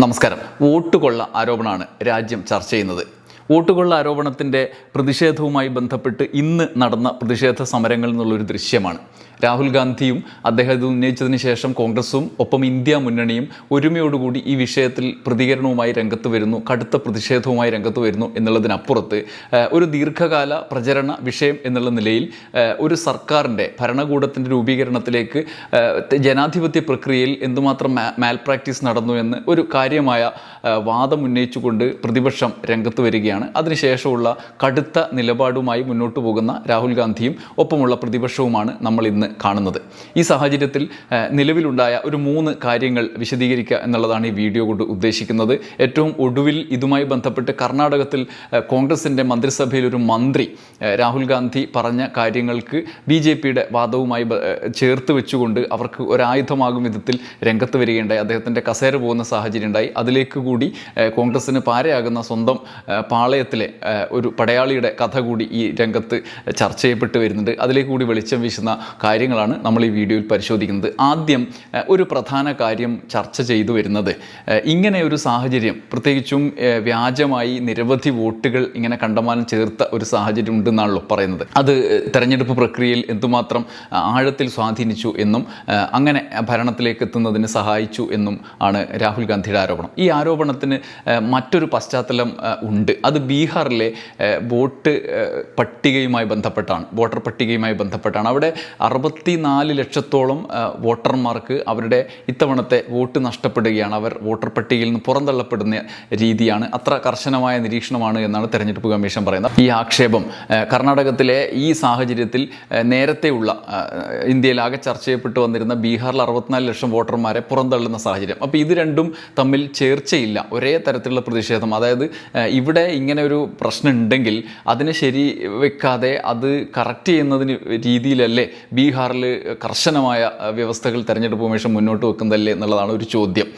നമസ്കാരം. വോട്ടുകൊള്ള ആരോപണമാണ് രാജ്യം ചർച്ച ചെയ്യുന്നത്. വോട്ടുകൊള്ള ആരോപണത്തിന്റെ പ്രതിഷേധവുമായി ബന്ധപ്പെട്ട് ഇന്ന് നടന്ന പ്രതിഷേധ സമരങ്ങളിൽ നിന്നുള്ളൊരു ദൃശ്യമാണ്. രാഹുൽ ഗാന്ധിയും അദ്ദേഹം ഇത് ഉന്നയിച്ചതിന് ശേഷം കോൺഗ്രസും ഒപ്പം ഇന്ത്യ മുന്നണിയും ഒരുമയോടുകൂടി ഈ വിഷയത്തിൽ പ്രതികരണവുമായി രംഗത്ത് വരുന്നു കടുത്ത പ്രതിഷേധവുമായി രംഗത്ത് വരുന്നു എന്നുള്ളതിനപ്പുറത്ത് ഒരു ദീർഘകാല പ്രചരണ വിഷയം എന്നുള്ള നിലയിൽ ഒരു സർക്കാരിന്റെ ഭരണകൂടത്തിന്റെ രൂപീകരണത്തിലേക്ക് ജനാധിപത്യ പ്രക്രിയയിൽ എന്തുമാത്രം മാൽ പ്രാക്ടീസ് നടന്നു എന്ന് ഒരു കാര്യമായ വാദം ഉന്നയിച്ചുകൊണ്ട് പ്രതിപക്ഷം രംഗത്ത് വരികയാണ്. അതിനുശേഷമുള്ള കടുത്ത നിലപാടുമായി മുന്നോട്ട് പോകുന്ന രാഹുൽ ഗാന്ധിയും ഒപ്പമുള്ള പ്രതിപക്ഷവുമാണ് നമ്മൾ ഇന്ന് കാണുന്നത്. ഈ സാഹചര്യത്തിൽ നിലവിലുണ്ടായ ഒരു മൂന്ന് കാര്യങ്ങൾ വിശദീകരിക്കുക എന്നുള്ളതാണ് ഈ വീഡിയോ കൊണ്ട് ഉദ്ദേശിക്കുന്നത്. ഏറ്റവും ഒടുവിൽ ഇതുമായി ബന്ധപ്പെട്ട് കർണാടകത്തിൽ കോൺഗ്രസിന്റെ മന്ത്രിസഭയിൽ ഒരു മന്ത്രി രാഹുൽ ഗാന്ധി പറഞ്ഞ കാര്യങ്ങൾക്ക് ബി ജെ പിയുടെ വാദവുമായി ചേർത്ത് വെച്ചുകൊണ്ട് അവർക്ക് ഒരായുധമാകും വിധത്തിൽ രംഗത്ത് വരികയുണ്ടായി. അദ്ദേഹത്തിന്റെ കസേര പോകുന്ന സാഹചര്യം ഉണ്ടായി. അതിലേക്ക് കൂടി കോൺഗ്രസ്സിന് പാരയാകുന്ന സ്വന്തം പാളയത്തിലെ ഒരു പടയാളിയുടെ കഥ കൂടി ഈ രംഗത്ത് ചർച്ച ചെയ്യപ്പെട്ട് വരുന്നുണ്ട്. അതിലേക്ക് കൂടി വെളിച്ചം വീശുന്ന കാര്യങ്ങളാണ് നമ്മൾ ഈ വീഡിയോയിൽ പരിശോധിക്കുന്നത്. ആദ്യം ഒരു പ്രധാന കാര്യം ചർച്ച ചെയ്തു വരുന്നത്. ഇങ്ങനെ ഒരു സാഹചര്യം പ്രത്യേകിച്ചും വ്യാജമായി നിരവധി വോട്ടുകൾ ഇങ്ങനെ കണ്ടമാനം ചേർത്ത ഒരു സാഹചര്യം ഉണ്ടെന്നാണല്ലോ പറയുന്നത്. അത് തെരഞ്ഞെടുപ്പ് പ്രക്രിയയിൽ എന്തുമാത്രം ആഴത്തിൽ സ്വാധീനിച്ചു എന്നും അങ്ങനെ ഭരണത്തിലേക്ക് എത്തുന്നതിന് സഹായിച്ചു എന്നും ആണ് രാഹുൽ ഗാന്ധിയുടെ ആരോപണം. ഈ ആരോപണത്തിന് മറ്റൊരു പശ്ചാത്തലം ഉണ്ട്. അത് ബീഹാറിലെ വോട്ട് പട്ടികയുമായി ബന്ധപ്പെട്ടാണ് വോട്ടർ പട്ടികയുമായി ബന്ധപ്പെട്ടാണ്. അവിടെ അറുപത്തി നാല് ലക്ഷത്തോളം വോട്ടർമാർക്ക് അവരുടെ ഇത്തവണത്തെ വോട്ട് നഷ്ടപ്പെടുകയാണ്. അവർ വോട്ടർ പട്ടികയിൽ നിന്ന് പുറന്തള്ളപ്പെടുന്ന രീതിയാണ്. അത്ര കർശനമായ നിരീക്ഷണമാണ് എന്നാണ് തെരഞ്ഞെടുപ്പ് കമ്മീഷൻ പറയുന്നത്. ഈ ആക്ഷേപം കർണാടകത്തിലെ ഈ സാഹചര്യത്തിൽ നേരത്തെയുള്ള ഇന്ത്യയിലാകെ ചർച്ച ചെയ്യപ്പെട്ടു വന്നിരുന്ന ബീഹാറിൽ അറുപത്തിനാല് ലക്ഷം വോട്ടർമാരെ പുറന്തള്ളുന്ന സാഹചര്യം. അപ്പോൾ ഇത് രണ്ടും തമ്മിൽ ചേർച്ചയില്ല. ഒരേ തരത്തിലുള്ള പ്രതിഷേധം. അതായത് ഇവിടെ ഇങ്ങനെ ഒരു പ്രശ്നം ഉണ്ടെങ്കിൽ അതിനെ ശരി വെക്കാതെ അത് കറക്റ്റ് ചെയ്യുന്നതിന് രീതിയിലല്ലേ ബീഹാറിൽ കർശനമായ വ്യവസ്ഥകൾ തെരഞ്ഞെടുപ്പ് കമ്മീഷൻ മുന്നോട്ട് വെക്കുന്നതല്ലേ എന്നുള്ളതാണ് ഒരു ചോദ്യം.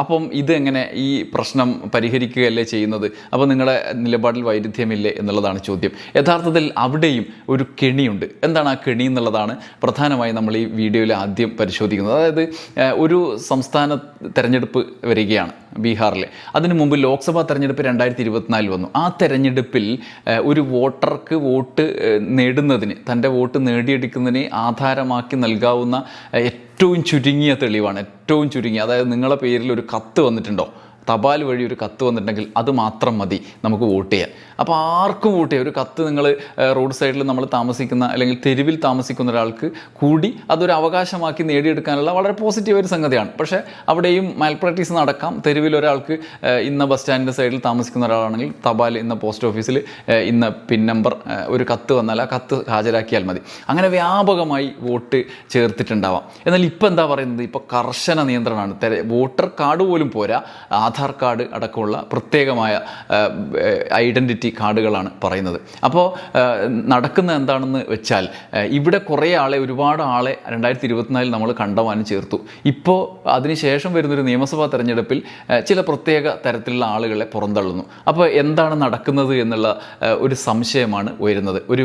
അപ്പം ഇതെങ്ങനെ ഈ പ്രശ്നം പരിഹരിക്കുകയല്ലേ ചെയ്യുന്നത്? അപ്പോൾ നിങ്ങളുടെ നിലപാടിൽ വൈരുദ്ധ്യമില്ലേ എന്നുള്ളതാണ് ചോദ്യം. യഥാർത്ഥത്തിൽ അവിടെയും ഒരു കെണിയുണ്ട്. എന്താണ് ആ കെണി എന്നുള്ളതാണ് പ്രധാനമായി നമ്മൾ ഈ വീഡിയോയിൽ ആദ്യം പരിശോധിക്കുന്നത്. അതായത് ഒരു സംസ്ഥാന തെരഞ്ഞെടുപ്പ് വരികയാണ് ബീഹാറിലെ അതിനു മുമ്പ് ലോക്സഭാ തെരഞ്ഞെടുപ്പ് രണ്ടായിരത്തി ഇരുപത്തിനാലിൽ വന്നു. ആ തെരഞ്ഞെടുപ്പിൽ ഒരു വോട്ടർക്ക് വോട്ട് നേടുന്നതിന് തന്റെ വോട്ട് നേടിയെടുക്കുന്നതിന് ആധാരമാക്കി നൽകാവുന്ന ഏറ്റവും ചുരുങ്ങിയ തെളിവാണ്. ഏറ്റവും ചുരുങ്ങിയ. അതായത് നിങ്ങളുടെ പേരിൽ ഒരു കത്ത് വന്നിട്ടുണ്ടോ? തപാൽ വഴി ഒരു കത്ത് വന്നിട്ടുണ്ടെങ്കിൽ അത് മാത്രം മതി നമുക്ക് വോട്ട് ചെയ്യാൻ. അപ്പോൾ ആർക്കും വോട്ട് ചെയ്യാം. ഒരു കത്ത് നിങ്ങൾ റോഡ് സൈഡിൽ നമ്മൾ താമസിക്കുന്ന അല്ലെങ്കിൽ തെരുവിൽ താമസിക്കുന്ന ഒരാൾക്ക് കൂടി അതൊരു അവകാശമാക്കി നേടിയെടുക്കാനുള്ള വളരെ പോസിറ്റീവ് ഒരു സംഗതിയാണ്. പക്ഷേ അവിടെയും മാൽ പ്രാക്ടീസ് നടക്കാം. തെരുവിൽ ഒരാൾക്ക് ഇന്ന ബസ് സ്റ്റാൻഡിന്റെ സൈഡിൽ താമസിക്കുന്ന ഒരാളാണെങ്കിൽ തപാൽ ഇന്ന പോസ്റ്റ് ഓഫീസിൽ ഇന്ന പിൻ നമ്പർ ഒരു കത്ത് വന്നാൽ ആ കത്ത് ഹാജരാക്കിയാൽ മതി. അങ്ങനെ വ്യാപകമായി വോട്ട് ചേർത്തിട്ടുണ്ടാവാം. എന്നാൽ ഇപ്പോൾ എന്താ പറയുന്നത്? ഇപ്പോൾ കർശന നിയന്ത്രണമാണ്. വോട്ടർ കാർഡ് പോലും പോരാ. ആധാർ കാർഡ് അടക്കമുള്ള പ്രത്യേകമായ ഐഡന്റിറ്റി കാർഡുകളാണ് പറയുന്നത്. അപ്പോൾ നടക്കുന്ന എന്താണെന്ന് വെച്ചാൽ ഇവിടെ കുറേ ആളെ ഒരുപാട് ആളെ രണ്ടായിരത്തി ഇരുപത്തിനാലിൽ നമ്മൾ കണ്ടമാനം ചേർത്തു. ഇപ്പോൾ അതിനുശേഷം വരുന്നൊരു നിയമസഭാ തെരഞ്ഞെടുപ്പിൽ ചില പ്രത്യേക തരത്തിലുള്ള ആളുകളെ പുറന്തള്ളുന്നു. അപ്പോൾ എന്താണ് നടക്കുന്നത് എന്നുള്ള ഒരു സംശയമാണ് വരുന്നത് ഒരു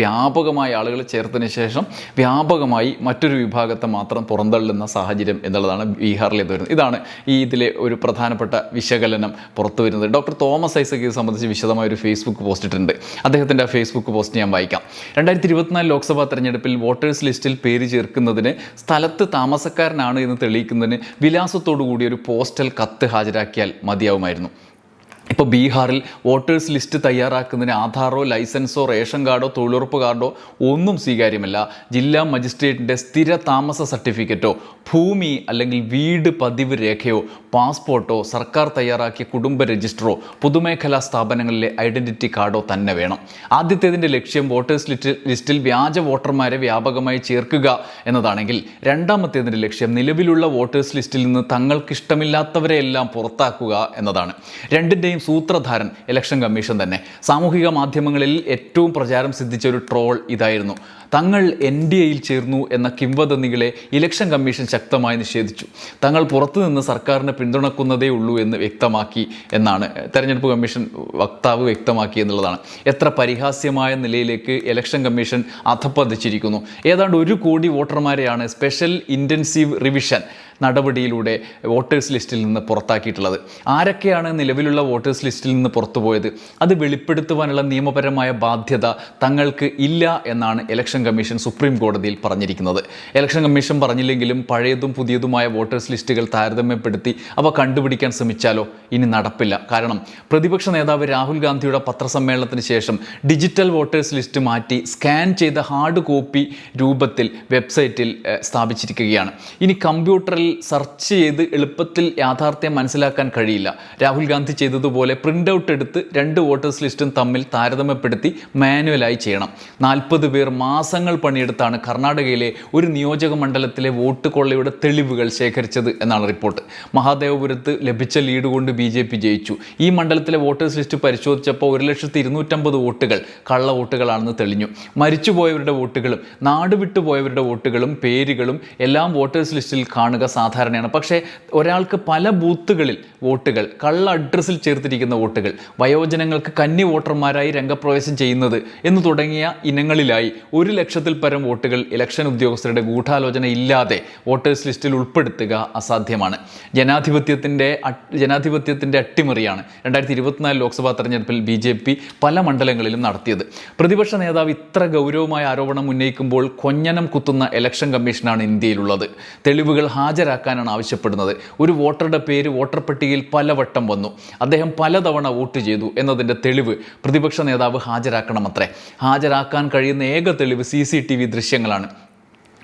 വ്യാപകമായ ആളുകളെ ചേർത്തതിന് ശേഷം വ്യാപകമായി മറ്റൊരു വിഭാഗത്തെ മാത്രം പുറന്തള്ളുന്ന സാഹചര്യം എന്നുള്ളതാണ് ബീഹാറിലേത് വരുന്നത് ഇതാണ് ഈ ഇതിലെ ഒരു പ്രധാനപ്പെട്ട വിശകലനം പുറത്തു വരുന്നത്. ഡോക്ടർ തോമസ് ഐസക് ഇത് സംബന്ധിച്ച് വിശദമായ ഒരു ഫേസ്ബുക്ക് പോസ്റ്റ് ഇട്ടിട്ടുണ്ട്. അദ്ദേഹത്തിന്റെ ആ ഫേസ്ബുക്ക് പോസ്റ്റ് ഞാൻ വായിക്കാം. രണ്ടായിരത്തി ഇരുപത്തിനാല് ലോക്സഭാ തെരഞ്ഞെടുപ്പിൽ വോട്ടേഴ്സ് ലിസ്റ്റിൽ പേര് ചേർക്കുന്നതിന് സ്ഥലത്ത് താമസക്കാരനാണ് എന്ന് തെളിയിക്കുന്നതിന് വിലാസത്തോടു കൂടി ഒരു പോസ്റ്റൽ കത്ത് ഹാജരാക്കിയാൽ മതിയാവുമായിരുന്നു. ഇപ്പോൾ ബീഹാറിൽ വോട്ടേഴ്സ് ലിസ്റ്റ് തയ്യാറാക്കുന്നതിന് ആധാറോ ലൈസൻസോ റേഷൻ കാർഡോ തൊഴിലുറപ്പ് കാർഡോ ഒന്നും സ്വീകാര്യമല്ല. ജില്ലാ മജിസ്ട്രേറ്റിന്റെ സ്ഥിര താമസ സർട്ടിഫിക്കറ്റോ ഭൂമി അല്ലെങ്കിൽ വീട് പതിവ് രേഖയോ പാസ്പോർട്ടോ സർക്കാർ തയ്യാറാക്കിയ കുടുംബ രജിസ്റ്ററോ പൊതുമേഖലാ സ്ഥാപനങ്ങളിലെ ഐഡന്റിറ്റി കാർഡോ തന്നെ വേണം. ആദ്യത്തേതിന്റെ ലക്ഷ്യം വോട്ടേഴ്സ് ലിസ്റ്റ് ലിസ്റ്റിൽ വ്യാജ വോട്ടർമാരെ വ്യാപകമായി ചേർക്കുക എന്നതാണെങ്കിൽ രണ്ടാമത്തേതിന്റെ ലക്ഷ്യം നിലവിലുള്ള വോട്ടേഴ്സ് ലിസ്റ്റിൽ നിന്ന് തങ്ങൾക്കിഷ്ടമില്ലാത്തവരെയെല്ലാം പുറത്താക്കുക എന്നതാണ്. രണ്ടിന്റെയും സൂത്രധാരൻ ഇലക്ഷൻ കമ്മീഷൻ തന്നെ. സാമൂഹിക മാധ്യമങ്ങളിൽ ഏറ്റവും പ്രചാരം സിദ്ധിച്ച ഒരു ട്രോൾ ഇതായിരുന്നു. തങ്ങൾ എൻ ഡി എയിൽ ചേർന്നു എന്ന കിംവദന്തികളെ ഇലക്ഷൻ കമ്മീഷൻ ശക്തമായി നിഷേധിച്ചു. തങ്ങൾ പുറത്തുനിന്ന് സർക്കാരിനെ പിന്തുണക്കുന്നതേ ഉള്ളൂ എന്ന് വ്യക്തമാക്കി എന്നാണ് തെരഞ്ഞെടുപ്പ് കമ്മീഷൻ വക്താവ് വ്യക്തമാക്കി എന്നുള്ളതാണ്. എത്ര പരിഹാസ്യമായ നിലയിലേക്ക് ഇലക്ഷൻ കമ്മീഷൻ അധപ്പതിച്ചിരിക്കുന്നു. ഏതാണ്ട് ഒരു കോടി വോട്ടർമാരെയാണ് സ്പെഷ്യൽ ഇന്റൻസീവ് റിവിഷൻ നടപടിയിലൂടെ വോട്ടേഴ്സ് ലിസ്റ്റിൽ നിന്ന് പുറത്താക്കിയിട്ടുള്ളത്. ആരൊക്കെയാണ് നിലവിലുള്ള വോട്ടേഴ്സ് ലിസ്റ്റിൽ നിന്ന് പുറത്തുപോയത്? അത് വെളിപ്പെടുത്തുവാനുള്ള നിയമപരമായ ബാധ്യത തങ്ങൾക്ക് ഇല്ല എന്നാണ് ഇലക്ഷൻ കമ്മീഷൻ സുപ്രീം കോടതിയിൽ പറഞ്ഞിരിക്കുന്നത്. ഇലക്ഷൻ കമ്മീഷൻ പറഞ്ഞില്ലെങ്കിലും പഴയതും പുതിയതുമായ വോട്ടേഴ്സ് ലിസ്റ്റുകൾ താരതമ്യപ്പെടുത്തി അവ കണ്ടുപിടിക്കാൻ ശ്രമിച്ചാലോ? ഇനി നടപ്പില്ല. കാരണം പ്രതിപക്ഷ നേതാവ് രാഹുൽ ഗാന്ധിയുടെ പത്രസമ്മേളനത്തിന് ശേഷം ഡിജിറ്റൽ വോട്ടേഴ്സ് ലിസ്റ്റ് മാറ്റി സ്കാൻ ചെയ്ത ഹാർഡ് കോപ്പി രൂപത്തിൽ വെബ്സൈറ്റിൽ സ്ഥാപിച്ചിരിക്കുകയാണ്. ഇനി കമ്പ്യൂട്ടറിൽ സെർച്ച് ചെയ്ത് എളുപ്പത്തിൽ യാഥാർത്ഥ്യം മനസ്സിലാക്കാൻ കഴിയില്ല. രാഹുൽ ഗാന്ധി ചെയ്തതുപോലെ പ്രിന്റ് ഔട്ട് എടുത്ത് രണ്ട് വോട്ടേഴ്സ് ലിസ്റ്റും തമ്മിൽ താരതമ്യപ്പെടുത്തി മാനുവലായി ചെയ്യണം. നാൽപ്പത് പേർ മാസങ്ങൾ പണിയെടുത്താണ് കർണാടകയിലെ ഒരു നിയോജക മണ്ഡലത്തിലെ വോട്ട് കൊള്ളയുടെ തെളിവുകൾ ശേഖരിച്ചത് എന്നാണ് റിപ്പോർട്ട്. മഹാദേവപുരത്ത് ലഭിച്ച ലീഡ് കൊണ്ട് ബി ജെ പി ജയിച്ചു. ഈ മണ്ഡലത്തിലെ വോട്ടേഴ്സ് ലിസ്റ്റ് പരിശോധിച്ചപ്പോൾ ഒരു ലക്ഷത്തി ഇരുന്നൂറ്റമ്പത് വോട്ടുകൾ കള്ള വോട്ടുകളാണെന്ന് തെളിഞ്ഞു. മരിച്ചുപോയവരുടെ വോട്ടുകളും നാട് വിട്ടുപോയവരുടെ വോട്ടുകളും പേരുകളും എല്ലാം വോട്ടേഴ്സ് ലിസ്റ്റിൽ കാണുക സാധാരണയാണ്. പക്ഷേ ഒരാൾക്ക് പല ബൂത്തുകളിൽ വോട്ടുകൾ കള്ള അഡ്രസ്സിൽ ചേർത്തിരിക്കുന്ന വോട്ടുകൾ വയോജനങ്ങൾക്ക് കന്നി വോട്ടർമാരായി രംഗപ്രവേശം ചെയ്യുന്നത് എന്ന് തുടങ്ങിയ ഇനങ്ങളിലായി ഒരു ലക്ഷത്തിൽ പരം വോട്ടുകൾ ഇലക്ഷൻ ഉദ്യോഗസ്ഥരുടെ ഗൂഢാലോചന ഇല്ലാതെ വോട്ടേഴ്സ് ലിസ്റ്റിൽ ഉൾപ്പെടുത്തുക അസാധ്യമാണ്. ജനാധിപത്യത്തിന്റെ ജനാധിപത്യത്തിന്റെ അട്ടിമറിയാണ് രണ്ടായിരത്തി ഇരുപത്തിനാല് ലോക്സഭാ തെരഞ്ഞെടുപ്പിൽ ബി ജെ പി പല മണ്ഡലങ്ങളിലും നടത്തിയത്. പ്രതിപക്ഷ നേതാവ് ഇത്ര ഗൗരവമായ ആരോപണം ഉന്നയിക്കുമ്പോൾ കൊഞ്ഞനം കുത്തുന്ന ഇലക്ഷൻ കമ്മീഷനാണ് ഇന്ത്യയിലുള്ളത്. തെളിവുകൾ ഹാജരാക്കാനാണ് ആവശ്യപ്പെടുന്നത്. ഒരു വോട്ടറുടെ പേര് വോട്ടർ പട്ടികയിൽ പലവട്ടം വന്നു. അദ്ദേഹം പലതവണ വോട്ട് ചെയ്തു എന്നതിന്റെ തെളിവ് പ്രതിപക്ഷ നേതാവ് ഹാജരാക്കണമത്രേ. ഹാജരാക്കാൻ കഴിയുന്ന ഏക തെളിവ് സി സി ടി വി ദൃശ്യങ്ങളാണ്.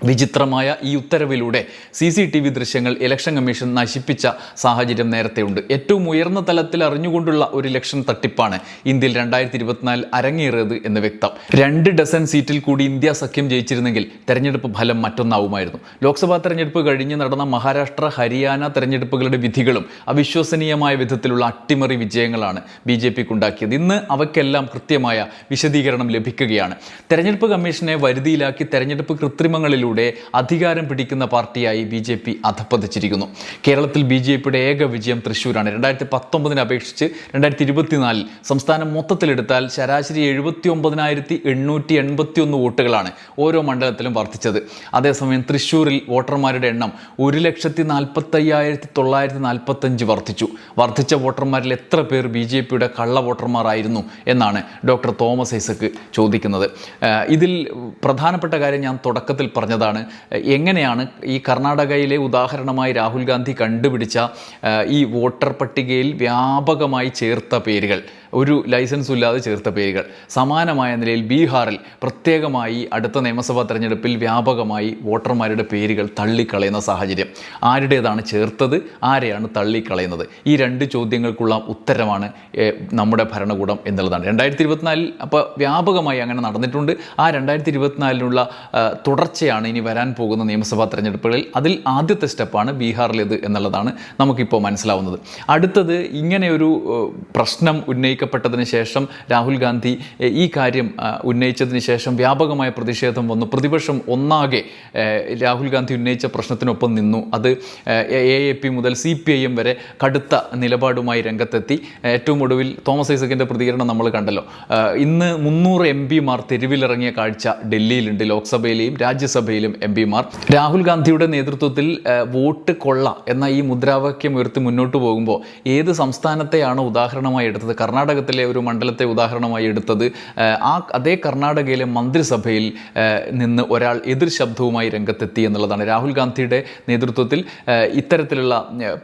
വിചിത്രമായ ഈ ഉത്തരവിലൂടെ സി സി ടി വി ദൃശ്യങ്ങൾ ഇലക്ഷൻ കമ്മീഷൻ നശിപ്പിച്ച സാഹചര്യം നേരത്തെയുണ്ട്. ഏറ്റവും ഉയർന്ന തലത്തിൽ അറിഞ്ഞുകൊണ്ടുള്ള ഒരു ഇലക്ഷൻ തട്ടിപ്പാണ് ഇന്ത്യയിൽ രണ്ടായിരത്തി ഇരുപത്തിനാലിൽ അരങ്ങേറിയത് എന്ന് വ്യക്തം. രണ്ട് ഡസൻ സീറ്റിൽ കൂടി ഇന്ത്യ സഖ്യം ജയിച്ചിരുന്നെങ്കിൽ തെരഞ്ഞെടുപ്പ് ഫലം മറ്റൊന്നാവുമായിരുന്നു. ലോക്സഭാ തെരഞ്ഞെടുപ്പ് കഴിഞ്ഞ് നടന്ന മഹാരാഷ്ട്ര ഹരിയാന തെരഞ്ഞെടുപ്പുകളുടെ വിധികളും അവിശ്വസനീയമായ വിധത്തിലുള്ള അട്ടിമറി വിജയങ്ങളാണ് ബി ജെ പിക്ക് ഉണ്ടാക്കിയത് ഇന്ന് അവയ്ക്കെല്ലാം കൃത്യമായ വിശദീകരണം ലഭിക്കുകയാണ്. തെരഞ്ഞെടുപ്പ് കമ്മീഷനെ വരുതിയിലാക്കി തെരഞ്ഞെടുപ്പ് കൃത്രിമങ്ങളിലൂടെ അധികാരം പിടിക്കുന്ന പാർട്ടിയായി ബി ജെ പി അധപ്പതിച്ചിരിക്കുന്നു കേരളത്തിൽ ബി ജെ പിയുടെ ഏക വിജയം തൃശ്ശൂരാണ്. രണ്ടായിരത്തി പത്തൊമ്പതിനെ അപേക്ഷിച്ച് രണ്ടായിരത്തി ഇരുപത്തിനാലിൽ സംസ്ഥാനം മൊത്തത്തിലെടുത്താൽ ശരാശരി എഴുപത്തി ഒമ്പതിനായിരത്തി എണ്ണൂറ്റി എൺപത്തി ഒന്ന് വോട്ടുകളാണ് ഓരോ മണ്ഡലത്തിലും വർദ്ധിച്ചത്. അതേസമയം തൃശ്ശൂരിൽ വോട്ടർമാരുടെ എണ്ണം ഒരു ലക്ഷത്തി നാൽപ്പത്തയ്യായിരത്തി തൊള്ളായിരത്തി നാൽപ്പത്തഞ്ച് വർദ്ധിച്ചു. വർദ്ധിച്ച വോട്ടർമാരിൽ എത്ര പേർ ബി ജെ പിയുടെ കള്ള വോട്ടർമാരായിരുന്നു എന്നാണ് ഡോക്ടർ തോമസ് ഐസക്ക് ചോദിക്കുന്നത്. ഇതിൽ പ്രധാനപ്പെട്ട കാര്യം ഞാൻ തുടക്കത്തിൽ പറഞ്ഞതാണ്. എങ്ങനെയാണ് ഈ കർണാടകയിലെ ഉദാഹരണമായി രാഹുൽ ഗാന്ധി കണ്ടുപിടിച്ച ഈ വോട്ടർ പട്ടികയിൽ വ്യാപകമായി ചേർത്ത പേരുകൾ? ഒരു ലൈസൻസും ഇല്ലാതെ ചേർത്ത പേരുകൾ. സമാനമായ നിലയിൽ ബീഹാറിൽ പ്രത്യേകമായി അടുത്ത നിയമസഭാ തെരഞ്ഞെടുപ്പിൽ വ്യാപകമായി വോട്ടർമാരുടെ പേരുകൾ തള്ളിക്കളയുന്ന സാഹചര്യം. ആരുടേതാണ് ചേർത്തത്? ആരെയാണ് തള്ളിക്കളയുന്നത്? ഈ രണ്ട് ചോദ്യങ്ങൾക്കുള്ള ഉത്തരമാണ് നമ്മുടെ ഭരണകൂടം എന്നുള്ളതാണ്. രണ്ടായിരത്തി ഇരുപത്തിനാലിൽ അപ്പോൾ വ്യാപകമായി അങ്ങനെ നടന്നിട്ടുണ്ട്. ആ രണ്ടായിരത്തി ഇരുപത്തിനാലിനുള്ള തുടർച്ചയാണ് ഇനി വരാൻ പോകുന്ന നിയമസഭാ തെരഞ്ഞെടുപ്പുകളിൽ. അതിൽ ആദ്യത്തെ സ്റ്റെപ്പാണ് ബീഹാറിലേത് എന്നുള്ളതാണ് നമുക്കിപ്പോൾ മനസ്സിലാവുന്നത്. അടുത്തത് ഇങ്ങനെയൊരു പ്രശ്നം പ്രശ്നം ഉന്നയിക്കപ്പെട്ടതിന് ശേഷം രാഹുൽ ഗാന്ധി ഈ കാര്യം ഉന്നയിച്ചതിന് ശേഷം വ്യാപകമായ പ്രതിഷേധം വന്നു. പ്രതിപക്ഷം ഒന്നാകെ രാഹുൽ ഗാന്ധി ഉന്നയിച്ച പ്രശ്നത്തിനൊപ്പം നിന്നു. അത് എ എ പി മുതൽ സി പി ഐ എം വരെ കടുത്ത നിലപാടുമായി രംഗത്തെത്തി. ഏറ്റവും ഒടുവിൽ തോമസ് ഐസക്കിന്റെ പ്രതികരണം നമ്മൾ കണ്ടല്ലോ. ഇന്ന് മുന്നൂറ് എം പിമാർ തെരുവിലിറങ്ങിയ കാഴ്ച ഡൽഹിയിലുണ്ട്. ലോക്സഭയിലെയും രാജ്യസഭയിലും എം പിമാർ. രാഹുൽ ഗാന്ധിയുടെ നേതൃത്വത്തിൽ വോട്ട് കൊള്ള എന്ന ഈ മുദ്രാവാക്യം ഉയർത്തി മുന്നോട്ട് പോകുമ്പോൾ ഏത് സംസ്ഥാനത്തെയാണ് ഉദാഹരണമായി എടുത്തത്? കർണാടകത്തിലെ ഒരു മണ്ഡലത്തെ ഉദാഹരണമായി എടുത്തത് ആ അതേ കർണാടകയിലെ മന്ത്രിസഭയിൽ നിന്ന് ഒരാൾ എതിർ ശബ്ദവുമായി രംഗത്തെത്തി എന്നുള്ളതാണ്. രാഹുൽ ഗാന്ധിയുടെ നേതൃത്വത്തിൽ ഇത്തരത്തിലുള്ള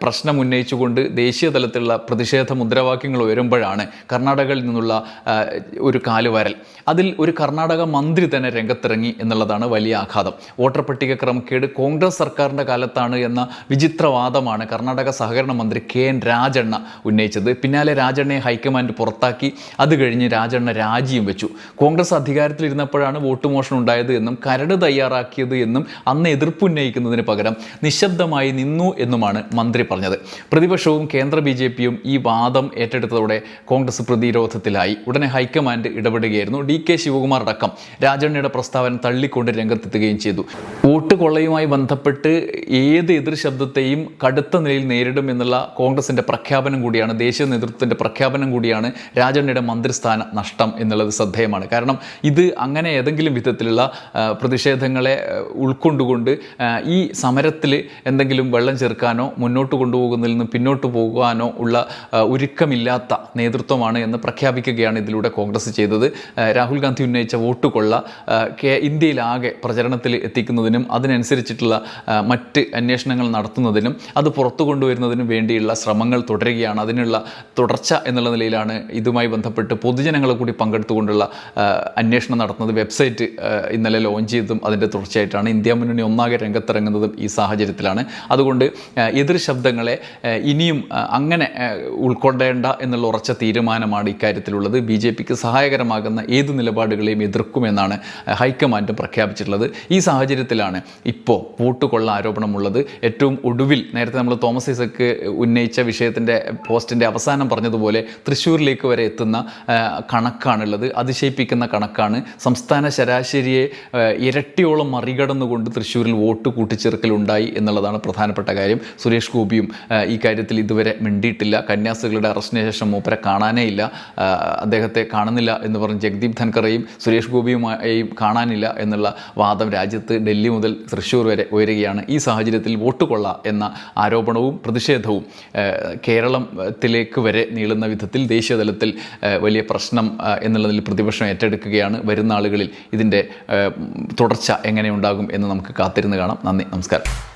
പ്രശ്നം ഉന്നയിച്ചുകൊണ്ട് ദേശീയ തലത്തിലുള്ള പ്രതിഷേധ മുദ്രാവാക്യങ്ങൾ ഉയരുമ്പോഴാണ് കർണാടകയിൽ നിന്നുള്ള ഒരു കാലുവരൽ. അതിൽ ഒരു കർണാടക മന്ത്രി തന്നെ രംഗത്തിറങ്ങി എന്നുള്ളതാണ് വലിയ ആഘാതം. വോട്ടർ പട്ടിക ക്രമക്കേട് കോൺഗ്രസ് സർക്കാരിന്റെ കാലത്താണ് എന്ന വിചിത്രവാദമാണ് കർണാടക സഹകരണ മന്ത്രി കെ എൻ രാജണ്ണ ഉന്നയിച്ചത്. പിന്നാലെ രാജണ്ണയെ ഹൈക്കമാൻഡ് പുറത്താക്കി. അത് കഴിഞ്ഞ് രാജണ്ണ രാജിയും വെച്ചു. കോൺഗ്രസ് അധികാരത്തിലിരുന്നപ്പോഴാണ് വോട്ട് മോഷൻ ഉണ്ടായത് എന്നും കരട് തയ്യാറാക്കിയത് എന്നും അന്ന് എതിർപ്പുന്നയിക്കുന്നതിന് പകരം നിശബ്ദമായി നിന്നു എന്നുമാണ് മന്ത്രി പറഞ്ഞത്. പ്രതിപക്ഷവും കേന്ദ്ര ബി ജെ പിയും ഈ വാദം ഏറ്റെടുത്തതോടെ കോൺഗ്രസ് പ്രതിരോധത്തിലായി. ഉടനെ ഹൈക്കമാൻഡ് ഇടപെടുകയായിരുന്നു ഡി കെ ശിവകുമാർ അടക്കം. രാജണ്ണയുടെ പ്രസ്താവന തള്ളിക്കൊണ്ട് രംഗത്തെത്തുകയും ചെയ്തു. വോട്ട് കൊള്ളയുമായി ബന്ധപ്പെട്ട് ഏത് എതിർ ശബ്ദത്തെയും കടുത്ത നിലയിൽ നേരിടും എന്നുള്ള കോൺഗ്രസിന്റെ പ്രഖ്യാപനം കൂടിയാണ് ദേശീയ നേതൃത്വത്തിന്റെ പ്രഖ്യാപനം കൂടിയാണ് രാജണ്ണയുടെ മന്ത്രിസ്ഥാന നഷ്ടം എന്നുള്ളത് ശ്രദ്ധേയമാണ്. കാരണം ഇത് അങ്ങനെ ഏതെങ്കിലും വിധത്തിലുള്ള പ്രതിഷേധങ്ങളെ ഉൾക്കൊണ്ടുകൊണ്ട് ഈ സമരത്തിൽ എന്തെങ്കിലും വെള്ളം ചേർക്കാനോ മുന്നോട്ട് കൊണ്ടുപോകുന്നതിൽ നിന്ന് പിന്നോട്ട് പോകാനോ ഉള്ള ഒരുക്കമില്ലാത്ത നേതൃത്വമാണ് എന്ന് പ്രഖ്യാപിക്കുകയാണ് ഇതിലൂടെ കോൺഗ്രസ് ചെയ്തത്. രാഹുൽ ഗാന്ധി ഉന്നയിച്ച വോട്ട് കൊള്ള കേ- ഇന്ത്യയിലാകെ പ്രചരണത്തിൽ എത്തിക്കുന്നതിനും അതിനനുസരിച്ചിട്ടുള്ള മറ്റ് അന്വേഷണങ്ങൾ നടത്തുന്നതിനും അത് പുറത്തു കൊണ്ടുവരുന്നതിനും വേണ്ടിയുള്ള ശ്രമങ്ങൾ തുടരുകയാണ്. അതിനുള്ള തുടർച്ച എന്നുള്ള നിലയിലാണ് ഇതുമായി ബന്ധപ്പെട്ട് പൊതുജനങ്ങളെ കൂടി പങ്കെടുത്തുകൊണ്ടുള്ള അന്വേഷണം നടത്തുന്നത്. വെബ്സൈറ്റ് ഇന്നലെ ലോഞ്ച് ചെയ്തതും അതിന്റെ തുടർച്ചയായിട്ടാണ്. ഇന്ത്യ മുന്നണി ഒന്നാകെ രംഗത്തിറങ്ങുന്നതും ഈ സാഹചര്യത്തിലാണ്. അതുകൊണ്ട് എതിർ ശബ്ദങ്ങളെ ഇനിയും അങ്ങനെ ഉൾക്കൊള്ളേണ്ട എന്നുള്ള ഉറച്ച തീരുമാനമാണ് ഇക്കാര്യത്തിലുള്ളത്. ബി ജെ പിക്ക് സഹായകരമാകുന്ന ഏത് നിലപാടുകളെയും എതിർക്കുമെന്നാണ് ഹൈക്കമാൻഡ് പ്രഖ്യാപിച്ചിട്ടുള്ളത്. ഈ സാഹചര്യത്തിലാണ് ഇപ്പോൾ വോട്ടുകൊള്ള ആരോപണമുള്ളത്. ഏറ്റവും ഒടുവിൽ നേരത്തെ നമ്മൾ തോമസ് ഐസക്ക് ഉന്നയിച്ച വിഷയത്തിന്റെ പോസ്റ്റിന്റെ അവസാനം പറഞ്ഞതുപോലെ തൃശ്ശൂരിലേക്ക് വരെ എത്തുന്ന കണക്കാണുള്ളത്. അതിശയിപ്പിക്കുന്ന കണക്കാണ്. സംസ്ഥാന ശരാശരിയെ ഇരട്ടിയോളം മറികടന്നുകൊണ്ട് തൃശ്ശൂരിൽ വോട്ട് കൂട്ടിച്ചേർക്കലുണ്ടായി എന്നുള്ളതാണ് പ്രധാനപ്പെട്ട കാര്യം. സുരേഷ് ഗോപിയും ഈ കാര്യത്തിൽ ഇതുവരെ മിണ്ടിയിട്ടില്ല. കന്യാസ്ത്രീകളുടെ അറസ്റ്റിന് ശേഷം മൂപ്പരെ കാണാനേ ഇല്ല. അദ്ദേഹത്തെ കാണുന്നില്ല എന്ന് പറഞ്ഞ് ജഗ്ദീപ് ധൻഖറയും സുരേഷ് ഗോപിയുമായും കാണാനില്ല എന്നുള്ള വാദം രാജ്യത്ത് ഡൽഹി മുതൽ തൃശ്ശൂർ വരെ ഉയരുകയാണ്. ഈ സാഹചര്യത്തിൽ വോട്ട് കൊള്ള എന്ന ആരോപണവും പ്രതിഷേധവും കേരളത്തിലേക്ക് വരെ നീളുന്ന വിധത്തിൽ ദേശീയതലത്തിൽ വലിയ പ്രശ്നം എന്നുള്ളതിൽ പ്രതിപക്ഷം ഏറ്റെടുക്കുകയാണ്. വരുന്ന ആളുകളിൽ ഇതിന്റെ തുടർച്ച എങ്ങനെ ഉണ്ടാകും എന്ന് നമുക്ക് കാത്തിരുന്ന് കാണാം. നന്ദി നമസ്കാരം.